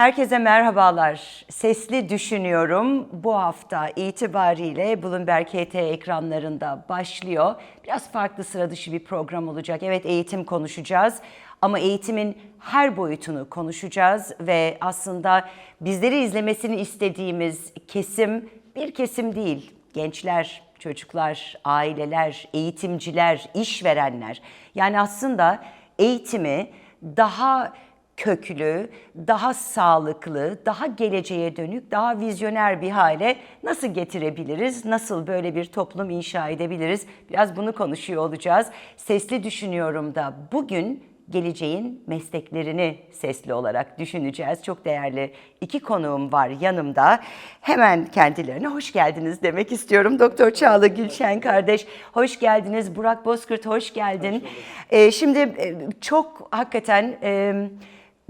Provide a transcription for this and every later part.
Herkese merhabalar. Sesli Düşünüyorum bu hafta itibariyle Bloomberg HT ekranlarında başlıyor. Biraz farklı sıra dışı bir program olacak. Evet eğitim konuşacağız ama eğitimin her boyutunu konuşacağız ve aslında bizleri izlemesini istediğimiz kesim bir kesim değil. Gençler, çocuklar, aileler, eğitimciler, işverenler. Yani aslında eğitimi daha köklü, daha sağlıklı, daha geleceğe dönük, daha vizyoner bir hale nasıl getirebiliriz? Nasıl böyle bir toplum inşa edebiliriz? Biraz bunu konuşuyor olacağız. Sesli düşünüyorum da bugün geleceğin mesleklerini sesli olarak düşüneceğiz. Çok değerli iki konuğum var yanımda. Hemen kendilerine hoş geldiniz demek istiyorum. Doktor Çağla Gülşen kardeş hoş geldiniz. Burak Bozkurt hoş geldin. Ee, şimdi e, çok hakikaten e,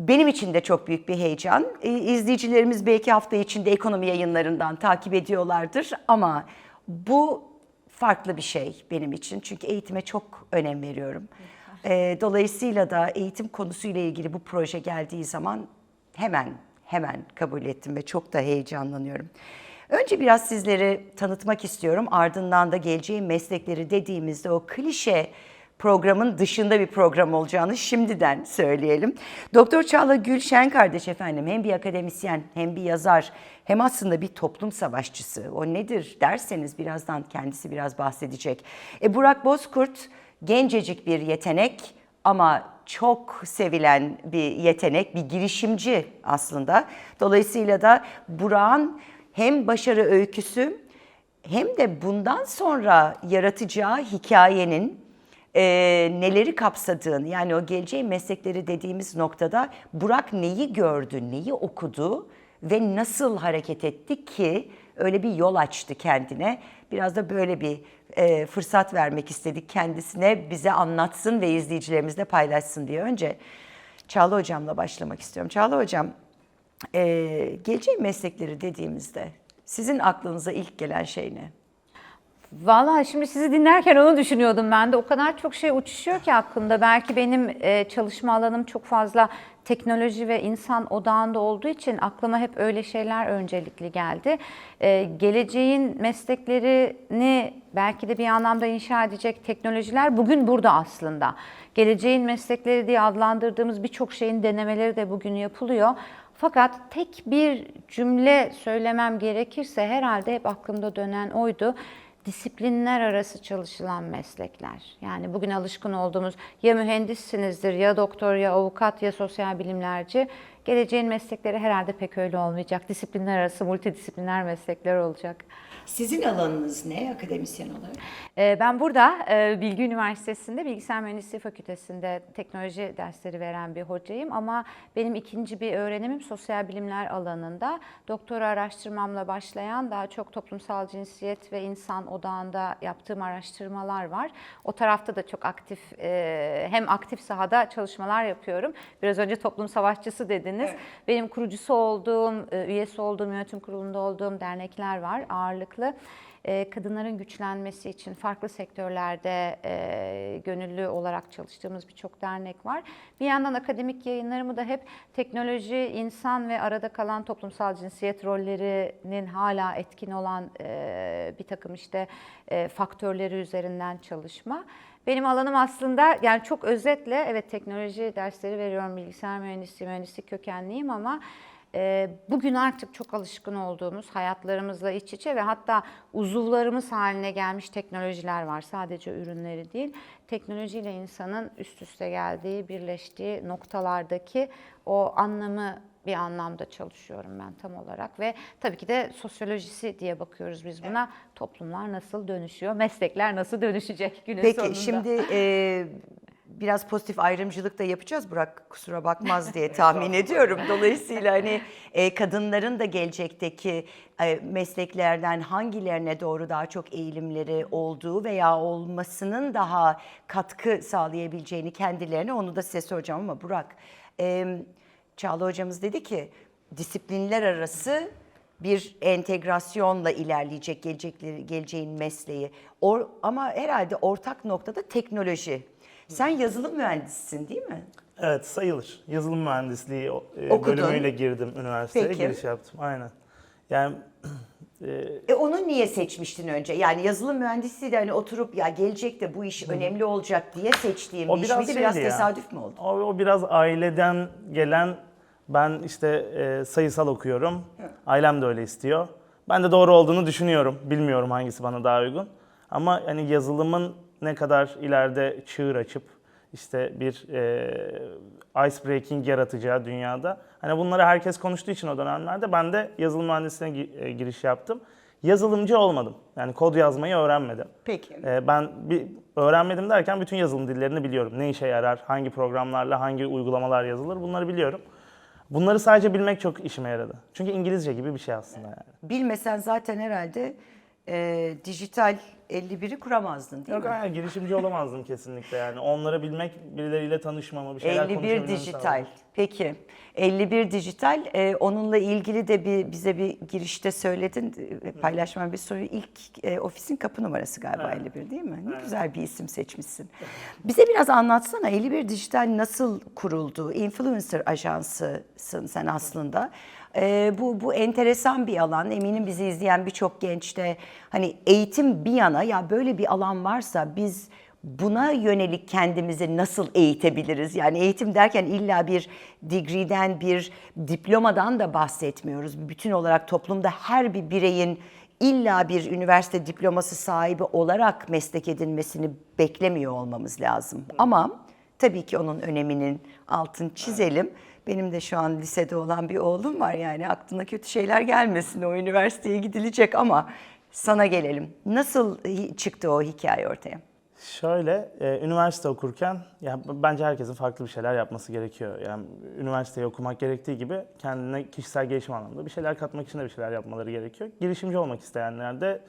benim için de çok büyük bir heyecan. Ee, İzleyicilerimiz belki hafta içinde ekonomi yayınlarından takip ediyorlardır ama bu farklı bir şey benim için. Çünkü eğitime çok önem veriyorum. Ee, dolayısıyla da eğitim konusuyla ilgili bu proje geldiği zaman hemen hemen kabul ettim ve çok da heyecanlanıyorum. Önce biraz sizleri tanıtmak istiyorum. Ardından da geleceğin meslekleri dediğimizde o klişe programın dışında bir program olacağını şimdiden söyleyelim. Doktor Çağla Gülşen kardeş efendim hem bir akademisyen hem bir yazar hem aslında bir toplum savaşçısı. O nedir derseniz birazdan kendisi biraz bahsedecek. E, Burak Bozkurt gencecik bir yetenek ama çok sevilen bir yetenek, bir girişimci aslında. Dolayısıyla da Burak'ın hem başarı öyküsü hem de bundan sonra yaratacağı hikayenin e, neleri kapsadığını yani o geleceğin meslekleri dediğimiz noktada Burak neyi gördü, neyi okudu ve nasıl hareket etti ki öyle bir yol açtı kendine. Biraz da böyle bir e, fırsat vermek istedik kendisine bize anlatsın ve izleyicilerimizle paylaşsın diye. Önce Çağla Hocam'la başlamak istiyorum. Çağla Hocam, e, geleceğin meslekleri dediğimizde sizin aklınıza ilk gelen şey ne? Vallahi şimdi sizi dinlerken onu düşünüyordum ben de. O kadar çok şey uçuşuyor ki aklımda. Belki benim e, çalışma alanım çok fazla teknoloji ve insan odağında olduğu için aklıma hep öyle şeyler öncelikli geldi. E, geleceğin mesleklerini belki de bir anlamda inşa edecek teknolojiler bugün burada aslında. Geleceğin meslekleri diye adlandırdığımız birçok şeyin denemeleri de bugün yapılıyor. Fakat tek bir cümle söylemem gerekirse herhalde hep aklımda dönen oydu disiplinler arası çalışılan meslekler. Yani bugün alışkın olduğumuz ya mühendissinizdir ya doktor ya avukat ya sosyal bilimlerci. Geleceğin meslekleri herhalde pek öyle olmayacak. Disiplinler arası multidisipliner meslekler olacak. Sizin alanınız ne akademisyen olarak? Ee, Ben burada e, Bilgi Üniversitesi'nde Bilgisayar Mühendisliği Fakültesi'nde teknoloji dersleri veren bir hocayım ama benim ikinci bir öğrenimim sosyal bilimler alanında. Doktora araştırmamla başlayan daha çok toplumsal cinsiyet ve insan odağında yaptığım araştırmalar var. O tarafta da çok aktif e, hem aktif sahada çalışmalar yapıyorum. Biraz önce toplum savaşçısı dediniz. Benim kurucusu olduğum, e, üyesi olduğum, yönetim kurulunda olduğum dernekler var ağırlıklı e, kadınların güçlenmesi için farklı sektörlerde e, gönüllü olarak çalıştığımız birçok dernek var. Bir yandan akademik yayınlarımı da hep teknoloji, insan ve arada kalan toplumsal cinsiyet rollerinin hala etkin olan e, bir takım işte e, faktörleri üzerinden çalışma. Benim alanım aslında yani çok özetle evet teknoloji dersleri veriyorum, bilgisayar mühendisliği, mühendislik kökenliyim ama bugün artık çok alışkın olduğumuz hayatlarımızla iç içe ve hatta uzuvlarımız haline gelmiş teknolojiler var. Sadece ürünleri değil, teknolojiyle insanın üst üste geldiği, birleştiği noktalardaki o anlamı bir anlamda çalışıyorum ben tam olarak ve tabii ki de sosyolojisi diye bakıyoruz biz buna. Toplumlar nasıl dönüşüyor, meslekler nasıl dönüşecek günün Peki sonunda. şimdi e, biraz pozitif ayrımcılık da yapacağız Burak kusura bakmaz diye tahmin ediyorum. Dolayısıyla hani e, kadınların da gelecekteki e, mesleklerden hangilerine doğru daha çok eğilimleri olduğu veya olmasının daha katkı sağlayabileceğini kendilerine onu da size soracağım ama Burak e, Çağla hocamız dedi ki disiplinler arası bir entegrasyonla ilerleyecek gelecekleri, geleceğin mesleği. Or, ama herhalde ortak noktada teknoloji. Sen yazılım mühendisisin değil mi? Evet sayılır. Yazılım mühendisliği e, Okudun. bölümüyle girdim üniversiteye. Peki. Giriş yaptım. Aynen. Yani e, E onu niye seçmiştin önce? Yani yazılım mühendisliği de hani oturup ya gelecekte bu iş önemli olacak diye seçtiğim bir iş miydi? Biraz şeydi ya. tesadüf mü oldu? o, o biraz aileden gelen ben işte e, sayısal okuyorum. Ailem de öyle istiyor. Ben de doğru olduğunu düşünüyorum. Bilmiyorum hangisi bana daha uygun. Ama hani yazılımın ne kadar ileride çığır açıp işte bir e, ice breaking yaratacağı dünyada. Hani bunları herkes konuştuğu için o dönemlerde ben de yazılım mühendisliğine e, giriş yaptım. Yazılımcı olmadım. Yani kod yazmayı öğrenmedim. Peki. Ee, Ben bir öğrenmedim derken bütün yazılım dillerini biliyorum. Ne işe yarar, hangi programlarla hangi uygulamalar yazılır bunları biliyorum. Bunları sadece bilmek çok işime yaradı. Çünkü İngilizce gibi bir şey aslında yani. Bilmesen zaten herhalde e, dijital 51'i kuramazdın değil Yok mi? hayır girişimci olamazdım kesinlikle yani. Onları bilmek, birileriyle tanışmamı, bir şeyler 51 konuşabilmemi dijital. sağladı. Peki. 51 dijital. e, onunla ilgili de bir bize bir girişte söyledin. e, Paylaşmam bir soru. İlk e, ofisin kapı numarası galiba 51 değil mi? Ne güzel bir isim seçmişsin. Bize biraz anlatsana 51 dijital nasıl kuruldu? Influencer ajansısın sen aslında. E, bu bu enteresan bir alan. Eminim bizi izleyen birçok genç de hani eğitim bir yana ya böyle bir alan varsa biz buna yönelik kendimizi nasıl eğitebiliriz? Yani eğitim derken illa bir degree'den, bir diplomadan da bahsetmiyoruz. Bütün olarak toplumda her bir bireyin illa bir üniversite diploması sahibi olarak meslek edinmesini beklemiyor olmamız lazım. Ama tabii ki onun öneminin altını çizelim. Benim de şu an lisede olan bir oğlum var yani aklına kötü şeyler gelmesin o üniversiteye gidilecek ama sana gelelim. Nasıl çıktı o hikaye ortaya? Şöyle, e, üniversite okurken ya bence herkesin farklı bir şeyler yapması gerekiyor. Yani üniversiteyi okumak gerektiği gibi kendine kişisel gelişim anlamında bir şeyler katmak için de bir şeyler yapmaları gerekiyor. Girişimci olmak isteyenler de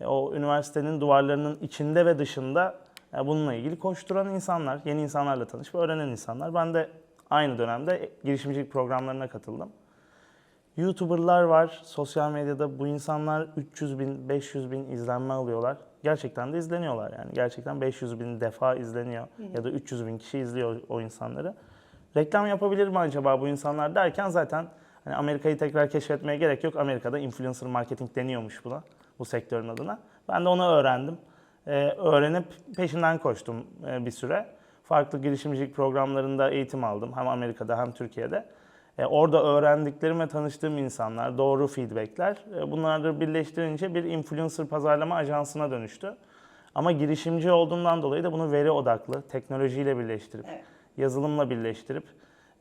e, o üniversitenin duvarlarının içinde ve dışında bununla ilgili koşturan insanlar, yeni insanlarla tanışıp öğrenen insanlar. Ben de aynı dönemde girişimcilik programlarına katıldım. YouTuber'lar var. Sosyal medyada bu insanlar 300 bin, 500 bin izlenme alıyorlar. Gerçekten de izleniyorlar yani. Gerçekten 500 bin defa izleniyor ya da 300 bin kişi izliyor o insanları. Reklam yapabilir mi acaba bu insanlar derken zaten hani Amerika'yı tekrar keşfetmeye gerek yok. Amerika'da influencer marketing deniyormuş buna, bu sektörün adına. Ben de onu öğrendim. Ee, öğrenip peşinden koştum e, bir süre. Farklı girişimcilik programlarında eğitim aldım. Hem Amerika'da hem Türkiye'de. E, orada öğrendiklerim ve tanıştığım insanlar, doğru feedbackler e, bunları birleştirince bir influencer pazarlama ajansına dönüştü. Ama girişimci olduğumdan dolayı da bunu veri odaklı, teknolojiyle birleştirip, yazılımla birleştirip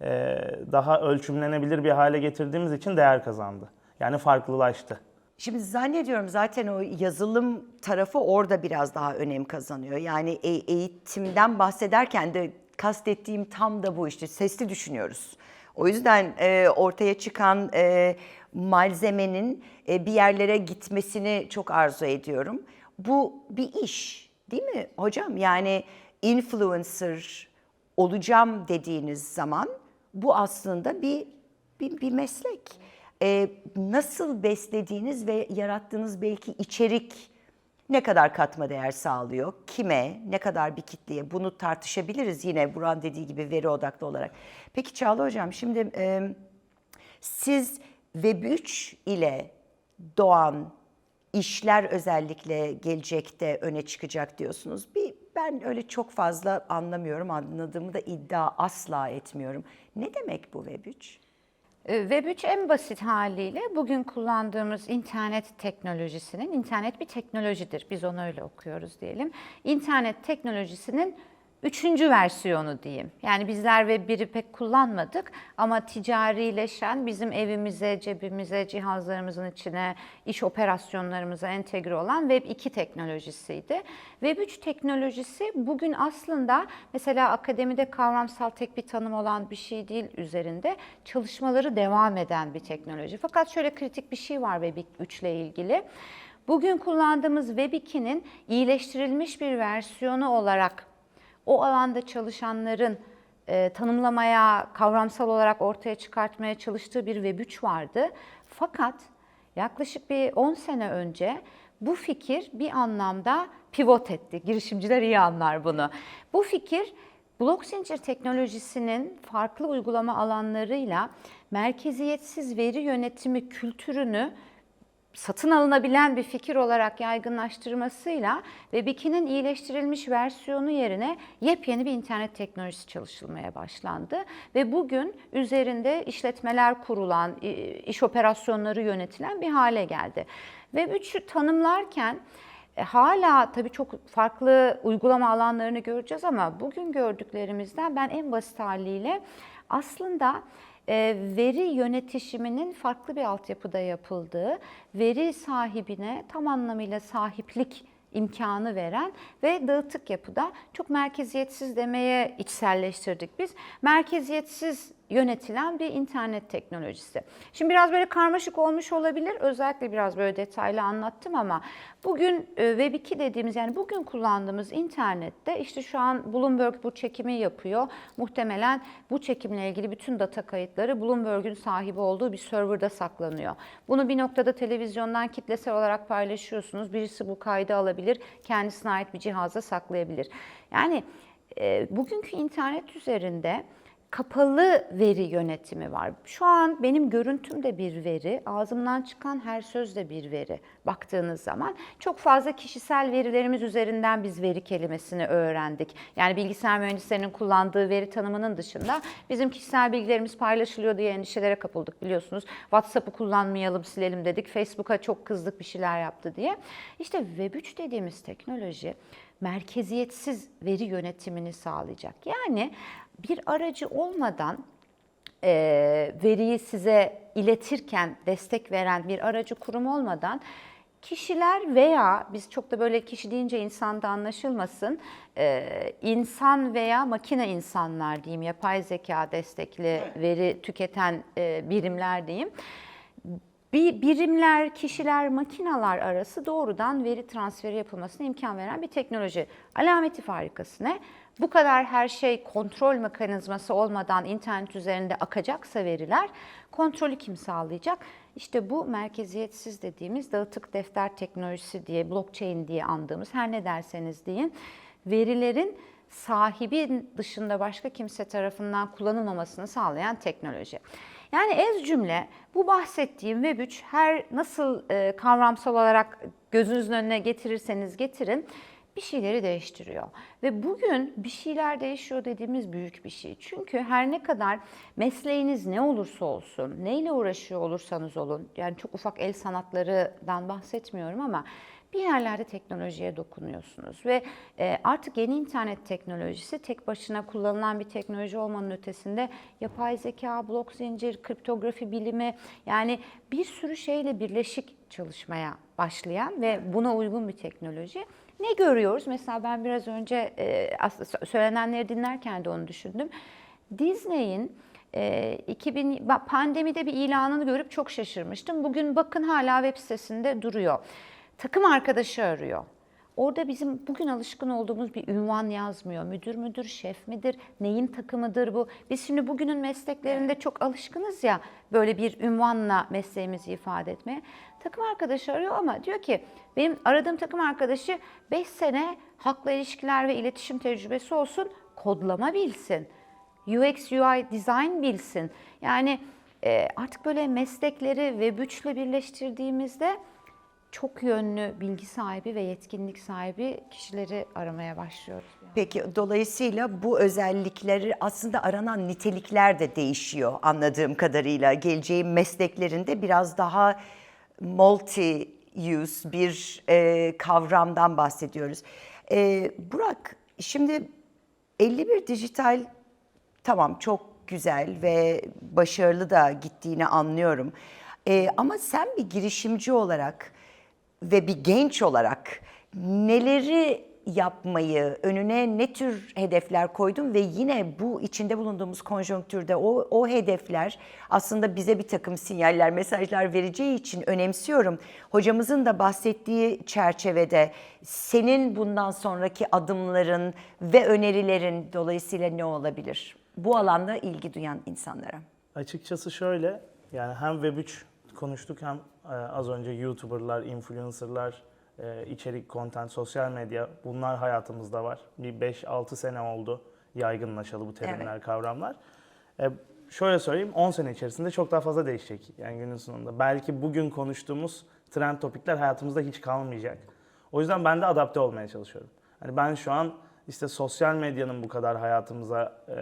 e, daha ölçümlenebilir bir hale getirdiğimiz için değer kazandı. Yani farklılaştı. Şimdi zannediyorum zaten o yazılım tarafı orada biraz daha önem kazanıyor. Yani e- eğitimden bahsederken de kastettiğim tam da bu işte sesli düşünüyoruz. O yüzden e, ortaya çıkan e, malzemenin e, bir yerlere gitmesini çok arzu ediyorum. Bu bir iş değil mi hocam? Yani influencer olacağım dediğiniz zaman bu aslında bir bir, bir meslek. Ee, nasıl beslediğiniz ve yarattığınız belki içerik ne kadar katma değer sağlıyor, kime, ne kadar bir kitleye bunu tartışabiliriz yine Buran dediği gibi veri odaklı olarak. Peki Çağla Hocam şimdi e, siz Web3 ile doğan işler özellikle gelecekte öne çıkacak diyorsunuz. Bir ben öyle çok fazla anlamıyorum, anladığımı da iddia asla etmiyorum. Ne demek bu Web3? Ee, Web3 en basit haliyle bugün kullandığımız internet teknolojisinin, internet bir teknolojidir. Biz onu öyle okuyoruz diyelim. İnternet teknolojisinin üçüncü versiyonu diyeyim. Yani bizler Web1'i pek kullanmadık ama ticarileşen bizim evimize, cebimize, cihazlarımızın içine, iş operasyonlarımıza entegre olan Web2 teknolojisiydi. Web3 teknolojisi bugün aslında mesela akademide kavramsal tek bir tanım olan bir şey değil üzerinde çalışmaları devam eden bir teknoloji. Fakat şöyle kritik bir şey var Web3 ile ilgili. Bugün kullandığımız Web2'nin iyileştirilmiş bir versiyonu olarak o alanda çalışanların e, tanımlamaya, kavramsal olarak ortaya çıkartmaya çalıştığı bir Web3 vardı. Fakat yaklaşık bir 10 sene önce bu fikir bir anlamda pivot etti. Girişimciler iyi anlar bunu. Bu fikir Blok zincir teknolojisinin farklı uygulama alanlarıyla merkeziyetsiz veri yönetimi kültürünü satın alınabilen bir fikir olarak yaygınlaştırmasıyla Web2'nin iyileştirilmiş versiyonu yerine yepyeni bir internet teknolojisi çalışılmaya başlandı. Ve bugün üzerinde işletmeler kurulan, iş operasyonları yönetilen bir hale geldi. Web3'ü tanımlarken e, hala tabii çok farklı uygulama alanlarını göreceğiz ama bugün gördüklerimizden ben en basit haliyle aslında veri yönetişiminin farklı bir altyapıda yapıldığı, veri sahibine tam anlamıyla sahiplik imkanı veren ve dağıtık yapıda çok merkeziyetsiz demeye içselleştirdik biz. Merkeziyetsiz yönetilen bir internet teknolojisi. Şimdi biraz böyle karmaşık olmuş olabilir. Özellikle biraz böyle detaylı anlattım ama bugün e, Web2 dediğimiz yani bugün kullandığımız internette işte şu an Bloomberg bu çekimi yapıyor. Muhtemelen bu çekimle ilgili bütün data kayıtları Bloomberg'ün sahibi olduğu bir serverda saklanıyor. Bunu bir noktada televizyondan kitlesel olarak paylaşıyorsunuz. Birisi bu kaydı alabilir, kendisine ait bir cihaza saklayabilir. Yani e, bugünkü internet üzerinde kapalı veri yönetimi var. Şu an benim görüntüm de bir veri, ağzımdan çıkan her söz de bir veri baktığınız zaman. Çok fazla kişisel verilerimiz üzerinden biz veri kelimesini öğrendik. Yani bilgisayar mühendislerinin kullandığı veri tanımının dışında bizim kişisel bilgilerimiz paylaşılıyor diye endişelere kapıldık biliyorsunuz. WhatsApp'ı kullanmayalım, silelim dedik. Facebook'a çok kızdık bir şeyler yaptı diye. İşte Web3 dediğimiz teknoloji merkeziyetsiz veri yönetimini sağlayacak. Yani bir aracı olmadan e, veriyi size iletirken destek veren bir aracı kurum olmadan kişiler veya biz çok da böyle kişi deyince insanda anlaşılmasın e, insan veya makine insanlar diyeyim yapay zeka destekli veri tüketen e, birimler diyeyim bir birimler, kişiler, makinalar arası doğrudan veri transferi yapılmasına imkan veren bir teknoloji. Alameti farikası ne? Bu kadar her şey kontrol mekanizması olmadan internet üzerinde akacaksa veriler, kontrolü kim sağlayacak? İşte bu merkeziyetsiz dediğimiz dağıtık defter teknolojisi diye, blockchain diye andığımız her ne derseniz deyin, verilerin sahibin dışında başka kimse tarafından kullanılmamasını sağlayan teknoloji. Yani ez cümle bu bahsettiğim Web3 her nasıl e, kavramsal olarak gözünüzün önüne getirirseniz getirin bir şeyleri değiştiriyor. Ve bugün bir şeyler değişiyor dediğimiz büyük bir şey. Çünkü her ne kadar mesleğiniz ne olursa olsun, neyle uğraşıyor olursanız olun, yani çok ufak el sanatlarından bahsetmiyorum ama bir yerlerde teknolojiye dokunuyorsunuz ve e, artık yeni internet teknolojisi tek başına kullanılan bir teknoloji olmanın ötesinde yapay zeka, blok zincir, kriptografi bilimi yani bir sürü şeyle birleşik çalışmaya başlayan ve buna uygun bir teknoloji. Ne görüyoruz? Mesela ben biraz önce e, aslında söylenenleri dinlerken de onu düşündüm. Disney'in e, 2000 pandemide bir ilanını görüp çok şaşırmıştım. Bugün bakın hala web sitesinde duruyor takım arkadaşı arıyor. Orada bizim bugün alışkın olduğumuz bir ünvan yazmıyor. Müdür müdür, şef midir, neyin takımıdır bu? Biz şimdi bugünün mesleklerinde çok alışkınız ya böyle bir ünvanla mesleğimizi ifade etmeye. Takım arkadaşı arıyor ama diyor ki benim aradığım takım arkadaşı 5 sene halkla ilişkiler ve iletişim tecrübesi olsun, kodlama bilsin. UX, UI, design bilsin. Yani e, artık böyle meslekleri ve güçle birleştirdiğimizde çok yönlü bilgi sahibi ve yetkinlik sahibi kişileri aramaya başlıyoruz. Peki dolayısıyla bu özellikleri aslında aranan nitelikler de değişiyor anladığım kadarıyla. Geleceğin mesleklerinde biraz daha multi use bir e, kavramdan bahsediyoruz. E, Burak şimdi 51 dijital tamam çok güzel ve başarılı da gittiğini anlıyorum. E, ama sen bir girişimci olarak ve bir genç olarak neleri yapmayı, önüne ne tür hedefler koydun ve yine bu içinde bulunduğumuz konjonktürde o, o hedefler aslında bize bir takım sinyaller, mesajlar vereceği için önemsiyorum. Hocamızın da bahsettiği çerçevede senin bundan sonraki adımların ve önerilerin dolayısıyla ne olabilir? Bu alanda ilgi duyan insanlara. Açıkçası şöyle, yani hem Web3 konuştuk hem e, az önce YouTuber'lar, influencer'lar, e, içerik, content, sosyal medya bunlar hayatımızda var. Bir 5-6 sene oldu. yaygınlaşalı bu terimler, Evet. kavramlar. E, şöyle söyleyeyim 10 sene içerisinde çok daha fazla değişecek yani günün sonunda. Belki bugün konuştuğumuz trend topikler hayatımızda hiç kalmayacak. O yüzden ben de adapte olmaya çalışıyorum. Hani ben şu an işte sosyal medyanın bu kadar hayatımıza e,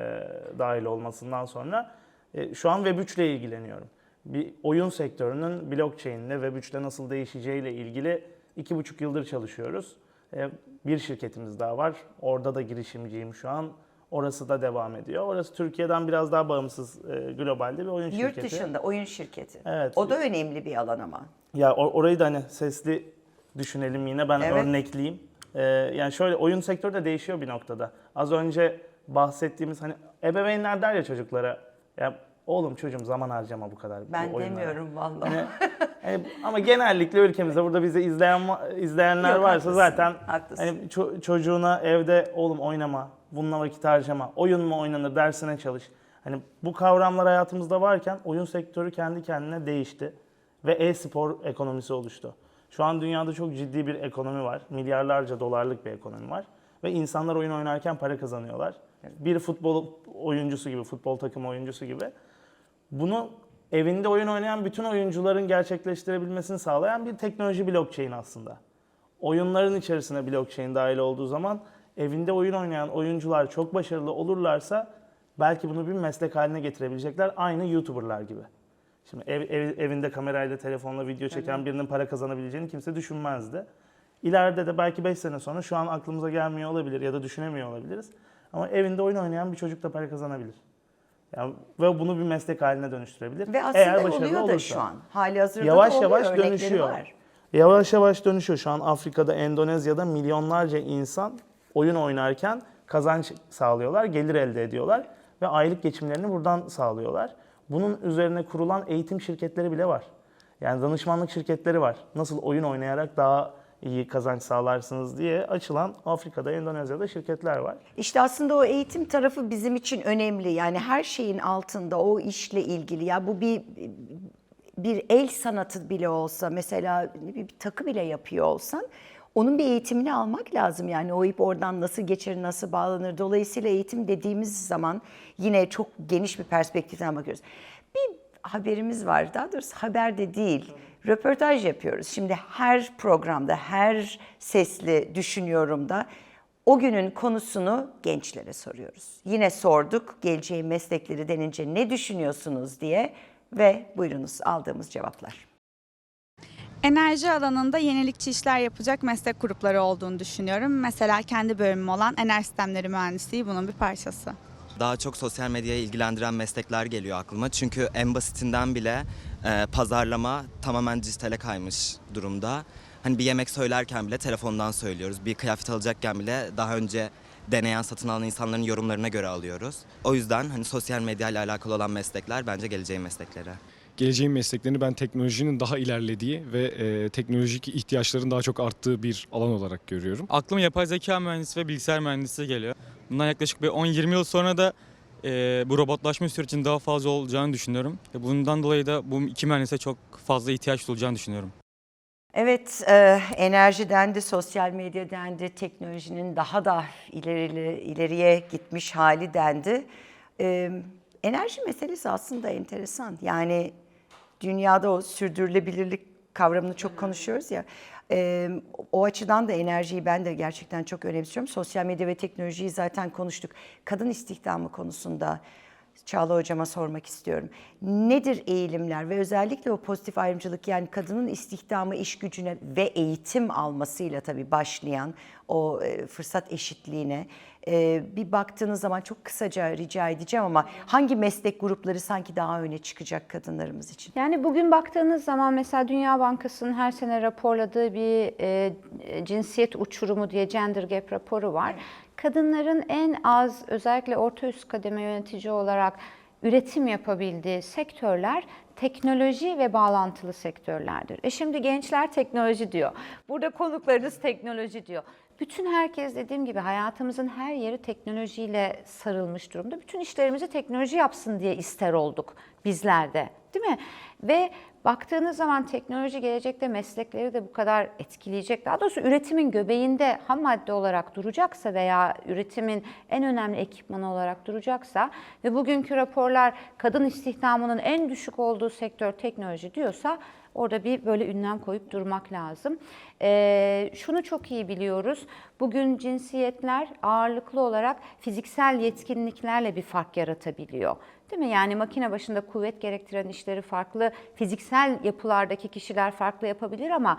dahil olmasından sonra e, şu an Web3 ile ilgileniyorum. Bir oyun sektörünün blockchain ile Web3 ile nasıl değişeceğiyle ilgili iki buçuk yıldır çalışıyoruz. E, bir şirketimiz daha var. Orada da girişimciyim şu an. Orası da devam ediyor. Orası Türkiye'den biraz daha bağımsız e, globalde bir oyun Yurt şirketi. dışında oyun şirketi. Evet. O da önemli bir alan ama. Ya or- orayı da hani sesli düşünelim yine ben Evet. örnekleyeyim. Ee, yani şöyle oyun sektörü de değişiyor bir noktada. Az önce bahsettiğimiz hani ebeveynler der ya çocuklara ya oğlum çocuğum zaman harcama bu kadar. bu Ben oyunlara." demiyorum vallahi. Hani, hani ama genellikle ülkemizde burada bizi izleyen izleyenler Yok, varsa haklısın, zaten haklısın. hani ço- çocuğuna evde oğlum oynama, bununla vakit harcama, oyun mu oynanır, dersine çalış. Hani bu kavramlar hayatımızda varken oyun sektörü kendi kendine değişti ve e-spor ekonomisi oluştu. Şu an dünyada çok ciddi bir ekonomi var. Milyarlarca dolarlık bir ekonomi var ve insanlar oyun oynarken para kazanıyorlar. Bir futbol oyuncusu gibi, futbol takımı oyuncusu gibi bunu evinde oyun oynayan bütün oyuncuların gerçekleştirebilmesini sağlayan bir teknoloji blockchain aslında. Oyunların içerisine blockchain dahil olduğu zaman evinde oyun oynayan oyuncular çok başarılı olurlarsa belki bunu bir meslek haline getirebilecekler aynı YouTuber'lar gibi. Şimdi ev, ev- evinde kamerayla, telefonla video çeken birinin para kazanabileceğini kimse düşünmezdi. İleride de belki 5 sene sonra şu an aklımıza gelmiyor olabilir ya da düşünemiyor olabiliriz. Ama evinde oyun oynayan bir çocuk da para kazanabilir. Yani ve bunu bir meslek haline dönüştürebilir. Ve aslında Eğer başarılı oluyor da olursa. şu an. Hali hazırda Yavaş da oluyor, yavaş dönüşüyor. var. Yavaş yavaş dönüşüyor. Şu an Afrika'da, Endonezya'da milyonlarca insan oyun oynarken kazanç sağlıyorlar, gelir elde ediyorlar ve aylık geçimlerini buradan sağlıyorlar. Bunun üzerine kurulan eğitim şirketleri bile var. Yani danışmanlık şirketleri var. Nasıl oyun oynayarak daha iyi kazanç sağlarsınız diye açılan Afrika'da, Endonezya'da şirketler var. İşte aslında o eğitim tarafı bizim için önemli. Yani her şeyin altında o işle ilgili ya bu bir bir el sanatı bile olsa mesela bir, takı bile yapıyor olsan onun bir eğitimini almak lazım. Yani o ip oradan nasıl geçer, nasıl bağlanır. Dolayısıyla eğitim dediğimiz zaman yine çok geniş bir perspektiften bakıyoruz. Bir haberimiz var. Daha doğrusu haber de değil. Röportaj yapıyoruz. Şimdi her programda, her sesli düşünüyorum da o günün konusunu gençlere soruyoruz. Yine sorduk geleceğin meslekleri denince ne düşünüyorsunuz diye ve buyurunuz aldığımız cevaplar. Enerji alanında yenilikçi işler yapacak meslek grupları olduğunu düşünüyorum. Mesela kendi bölümüm olan enerji sistemleri mühendisliği bunun bir parçası. Daha çok sosyal medyayı ilgilendiren meslekler geliyor aklıma. Çünkü en basitinden bile e, pazarlama tamamen dijitale kaymış durumda. Hani bir yemek söylerken bile telefondan söylüyoruz. Bir kıyafet alacakken bile daha önce deneyen, satın alan insanların yorumlarına göre alıyoruz. O yüzden hani sosyal medya ile alakalı olan meslekler bence geleceğin meslekleri. geleceğin mesleklerini ben teknolojinin daha ilerlediği ve e, teknolojik ihtiyaçların daha çok arttığı bir alan olarak görüyorum. Aklıma yapay zeka mühendisi ve bilgisayar mühendisi geliyor. Bundan yaklaşık bir 10-20 yıl sonra da e, bu robotlaşma sürecinin daha fazla olacağını düşünüyorum. Ve bundan dolayı da bu iki mühendise çok fazla ihtiyaç duyulacağını düşünüyorum. Evet, e, enerji dendi, sosyal medya dendi, teknolojinin daha da ileri, ileriye gitmiş hali dendi. E, enerji meselesi aslında enteresan. Yani dünyada o sürdürülebilirlik kavramını çok konuşuyoruz ya. E, o açıdan da enerjiyi ben de gerçekten çok önemsiyorum. Sosyal medya ve teknolojiyi zaten konuştuk. Kadın istihdamı konusunda Çağla hocama sormak istiyorum. Nedir eğilimler ve özellikle o pozitif ayrımcılık yani kadının istihdamı, iş gücüne ve eğitim almasıyla tabii başlayan o e, fırsat eşitliğine e, bir baktığınız zaman çok kısaca rica edeceğim ama hangi meslek grupları sanki daha öne çıkacak kadınlarımız için? Yani bugün baktığınız zaman mesela Dünya Bankası'nın her sene raporladığı bir e, cinsiyet uçurumu diye gender gap raporu var. Kadınların en az özellikle orta üst kademe yönetici olarak üretim yapabildiği sektörler teknoloji ve bağlantılı sektörlerdir. E şimdi gençler teknoloji diyor. Burada konuklarınız teknoloji diyor. Bütün herkes dediğim gibi hayatımızın her yeri teknolojiyle sarılmış durumda. Bütün işlerimizi teknoloji yapsın diye ister olduk bizler de değil mi? Ve baktığınız zaman teknoloji gelecekte meslekleri de bu kadar etkileyecek. Daha doğrusu üretimin göbeğinde ham madde olarak duracaksa veya üretimin en önemli ekipmanı olarak duracaksa ve bugünkü raporlar kadın istihdamının en düşük olduğu sektör teknoloji diyorsa Orada bir böyle ünlem koyup durmak lazım. Ee, şunu çok iyi biliyoruz. Bugün cinsiyetler ağırlıklı olarak fiziksel yetkinliklerle bir fark yaratabiliyor. Değil mi? Yani makine başında kuvvet gerektiren işleri farklı, fiziksel yapılardaki kişiler farklı yapabilir ama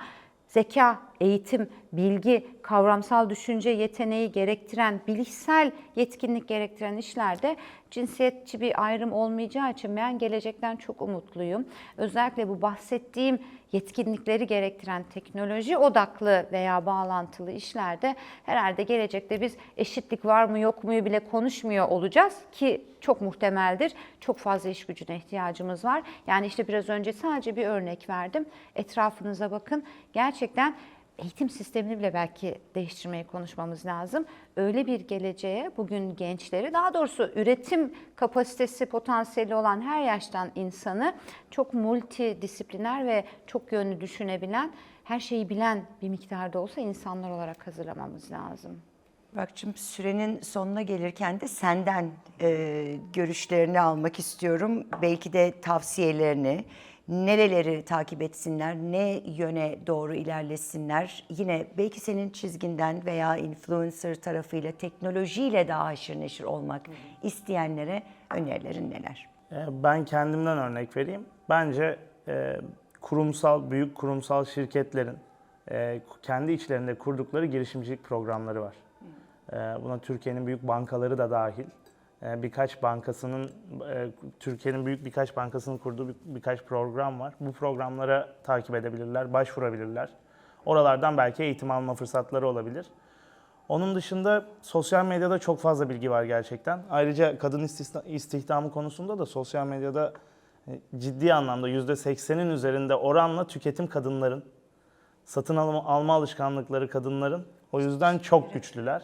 zeka, eğitim, bilgi, kavramsal düşünce yeteneği gerektiren, bilişsel yetkinlik gerektiren işlerde cinsiyetçi bir ayrım olmayacağı için ben gelecekten çok umutluyum. Özellikle bu bahsettiğim yetkinlikleri gerektiren teknoloji odaklı veya bağlantılı işlerde herhalde gelecekte biz eşitlik var mı yok muyu bile konuşmuyor olacağız ki çok muhtemeldir. Çok fazla iş gücüne ihtiyacımız var. Yani işte biraz önce sadece bir örnek verdim. Etrafınıza bakın. Gerçekten eğitim sistemini bile belki değiştirmeyi konuşmamız lazım. Öyle bir geleceğe bugün gençleri, daha doğrusu üretim kapasitesi, potansiyeli olan her yaştan insanı çok multidisipliner ve çok yönlü düşünebilen, her şeyi bilen bir miktarda olsa insanlar olarak hazırlamamız lazım. Bakçım sürenin sonuna gelirken de senden e, görüşlerini almak istiyorum. Belki de tavsiyelerini, nereleri takip etsinler, ne yöne doğru ilerlesinler. Yine belki senin çizginden veya influencer tarafıyla teknolojiyle daha haşır neşir olmak isteyenlere önerilerin neler? E, Ben kendimden örnek vereyim. Bence e, kurumsal, büyük kurumsal şirketlerin e, kendi içlerinde kurdukları girişimcilik programları var. E, Buna Türkiye'nin büyük bankaları da dahil. E, Birkaç bankasının, e, Türkiye'nin büyük birkaç bankasının kurduğu bir- birkaç program var. Bu programlara takip edebilirler, başvurabilirler. Oralardan belki eğitim alma fırsatları olabilir. Onun dışında sosyal medyada çok fazla bilgi var gerçekten. Ayrıca kadın istihdamı konusunda da sosyal medyada e, ciddi anlamda %80'in üzerinde oranla tüketim kadınların, satın alma, alma alışkanlıkları kadınların. O yüzden çok güçlüler.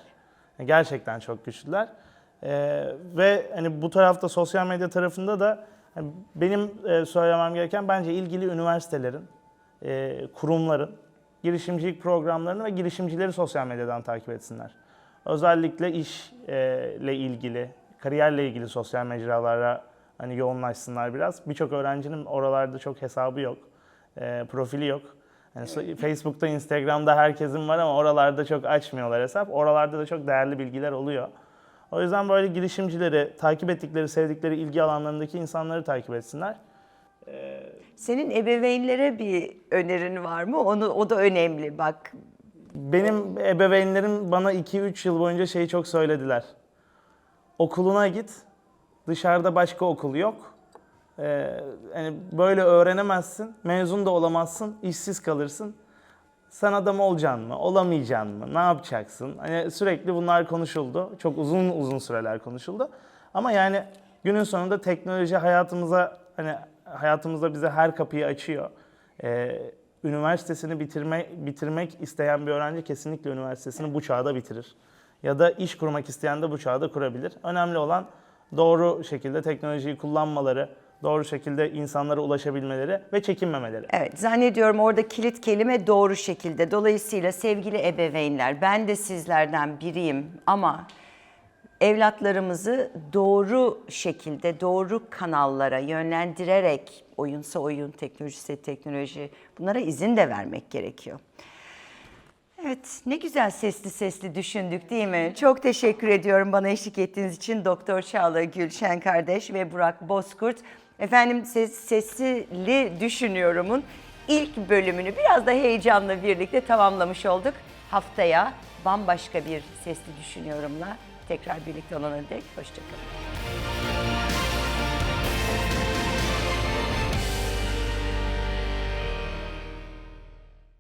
Gerçekten çok güçlüler. Ee, ve hani bu tarafta sosyal medya tarafında da hani benim e, söylemem gereken bence ilgili üniversitelerin, e, kurumların girişimcilik programlarını ve girişimcileri sosyal medyadan takip etsinler. Özellikle işle ilgili, kariyerle ilgili sosyal mecralara hani yoğunlaşsınlar biraz. Birçok öğrencinin oralarda çok hesabı yok, e, profili yok. Yani Facebook'ta, Instagram'da herkesin var ama oralarda çok açmıyorlar hesap. Oralarda da çok değerli bilgiler oluyor. O yüzden böyle girişimcileri, takip ettikleri, sevdikleri ilgi alanlarındaki insanları takip etsinler. Senin ebeveynlere bir önerin var mı? Onu o da önemli. Bak Benim ebeveynlerim bana 2-3 yıl boyunca şeyi çok söylediler. Okuluna git, dışarıda başka okul yok. Ee, hani böyle öğrenemezsin, mezun da olamazsın, işsiz kalırsın. Sen adam olacaksın mı, olamayacaksın mı, ne yapacaksın? Hani sürekli bunlar konuşuldu. Çok uzun uzun süreler konuşuldu. Ama yani günün sonunda teknoloji hayatımıza hani hayatımızda bize her kapıyı açıyor. Ee, üniversitesini bitirme, bitirmek isteyen bir öğrenci kesinlikle üniversitesini bu çağda bitirir. Ya da iş kurmak isteyen de bu çağda kurabilir. Önemli olan doğru şekilde teknolojiyi kullanmaları, doğru şekilde insanlara ulaşabilmeleri ve çekinmemeleri. Evet, zannediyorum orada kilit kelime doğru şekilde. Dolayısıyla sevgili ebeveynler, ben de sizlerden biriyim ama evlatlarımızı doğru şekilde, doğru kanallara yönlendirerek, oyunsa oyun, teknolojisi teknoloji, bunlara izin de vermek gerekiyor. Evet, ne güzel sesli sesli düşündük değil mi? Çok teşekkür ediyorum bana eşlik ettiğiniz için Doktor Çağla Gülşen kardeş ve Burak Bozkurt. Efendim ses, sesli düşünüyorumun ilk bölümünü biraz da heyecanla birlikte tamamlamış olduk. Haftaya bambaşka bir sesli düşünüyorumla tekrar birlikte olana dek hoşçakalın.